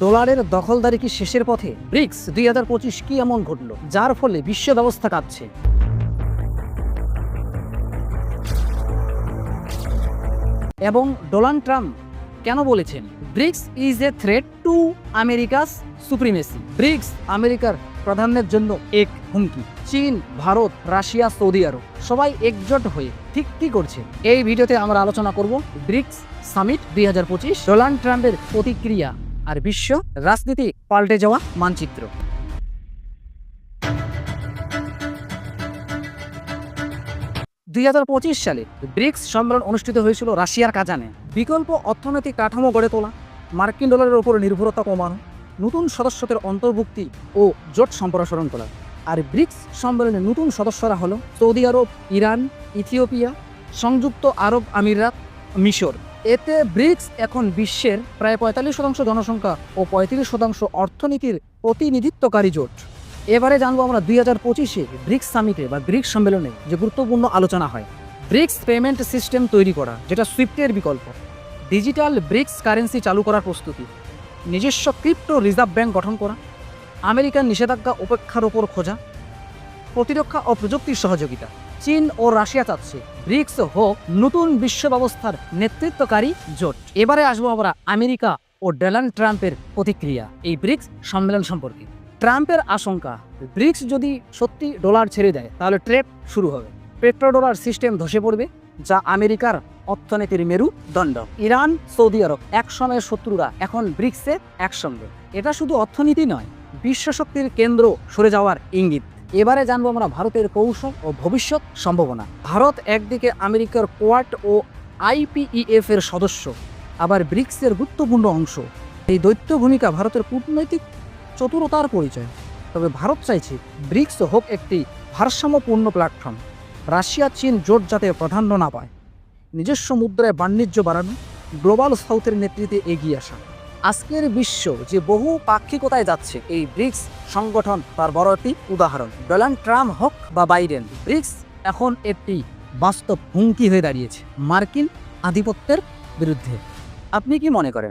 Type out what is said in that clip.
ডলারের দখলদারি কি শেষের পথে? ব্রিক্স দুই হাজার পঁচিশ কি এমন ঘটলো? যার ফলে বিশ্ব ব্যবস্থা কাঁপছে। এবং ডোনাল্ড ট্রাম্প কেন বলেছেন, BRICS is a threat to America's supremacy BRICS আমেরিকার প্রাধান্যের জন্য এক হুমকি। চীন, ভারত, রাশিয়া, সৌদি আরব সবাই একজোট হয়ে ঠিক কি করছে? এই ভিডিওতে আমরা আলোচনা করব ব্রিক্স সামিট দুই হাজার পঁচিশ। ডোনাল্ড ট্রাম্পের প্রতিক্রিয়া আর বিশ্ব রাজনীতি পাল্টে যাওয়া মানচিত্র। দুই হাজার পঁচিশ সালে ব্রিক্স সম্মেলন অনুষ্ঠিত হয়েছিল রাশিয়ার কাজানে। বিকল্প অর্থনৈতিক কাঠামো গড়ে তোলা, মার্কিন ডলারের উপর নির্ভরতা কমানো, নতুন সদস্যদের অন্তর্ভুক্তি ও জোট সম্প্রসারণ করা। আর ব্রিক্স সম্মেলনে নতুন সদস্যরা হলো সৌদি আরব, ইরান, ইথিওপিয়া, সংযুক্ত আরব আমিরাত, মিশর। এতে ব্রিক্স এখন বিশ্বের প্রায় পঁয়তাল্লিশ শতাংশ জনসংখ্যা ও পঁয়ত্রিশ শতাংশ অর্থনীতির প্রতিনিধিত্বকারী জোট। এবারে জানব আমরা দুই হাজার পঁচিশে ব্রিক্স সামিটে বা ব্রিক্স সম্মেলনে যে গুরুত্বপূর্ণ আলোচনা হয়। ব্রিক্স পেমেন্ট সিস্টেম তৈরি করা, যেটা সুইফটের বিকল্প। ডিজিটাল ব্রিক্স কারেন্সি চালু করার প্রস্তুতি। নিজস্ব ক্রিপ্টো রিজার্ভ ব্যাংক গঠন করা। আমেরিকার নিষেধাজ্ঞা উপেক্ষার ওপর খোঁজা। প্রতিরক্ষা ও প্রযুক্তির সহযোগিতা। চীন ও রাশিয়া চাচ্ছে। ব্রিক্স হোক নতুন বিশ্ব ব্যবস্থার নেতৃত্বকারী জোট। এবারে আসব আমরা আমেরিকা ও ডোনাল্ড ট্রাম্পের প্রতিক্রিয়া, এই ব্রিক্স সম্মেলন সম্পর্কে। ট্রাম্পের আশঙ্কা, ব্রিক্স যদি সত্যি ডলার ছেড়ে দেয়, তাহলে ট্রেড শুরু হবে। পেট্রো ডলার সিস্টেম ধসে পড়বে, যা আমেরিকার অর্থনীতির মেরুদণ্ড ইরান, সৌদি আরব এক সময়ের শত্রুরা এখন ব্রিক্সে একসঙ্গে। এটা শুধু অর্থনীতি নয় বিশ্ব শক্তির কেন্দ্র সরে যাওয়ার ইঙ্গিত। এবারে জানব আমরা ভারতের কৌশল ও ভবিষ্যৎ সম্ভাবনা। ভারত একদিকে আমেরিকার কোয়াড ও আইপিইএফ এর সদস্য, আবার ব্রিক্সের গুরুত্বপূর্ণ অংশ। এই দৈত্য ভূমিকা ভারতের কূটনৈতিক চতুরতার পরিচয়। তবে ভারত চাইছে ব্রিক্স হোক একটি ভারসাম্যপূর্ণ প্ল্যাটফর্ম। রাশিয়া, চীন, জোট যাতে প্রাধান্য না পায়। নিজস্ব মুদ্রায় বাণিজ্য বাড়ানো, গ্লোবাল সাউথের নেতৃত্বে এগিয়ে আসা। আজকের বিশ্ব যে বহু পাক্ষিকতায় যাচ্ছে, এই ব্রিক্স সংগঠন তার বড় একটি উদাহরণ। ডোনাল্ড ট্রাম্প হোক বা বাইডেন, ব্রিক্স এখন একটি বাস্তব হুমকি হয়ে দাঁড়িয়েছে, মার্কিন আধিপত্যের বিরুদ্ধে। আপনি কি মনে করেন?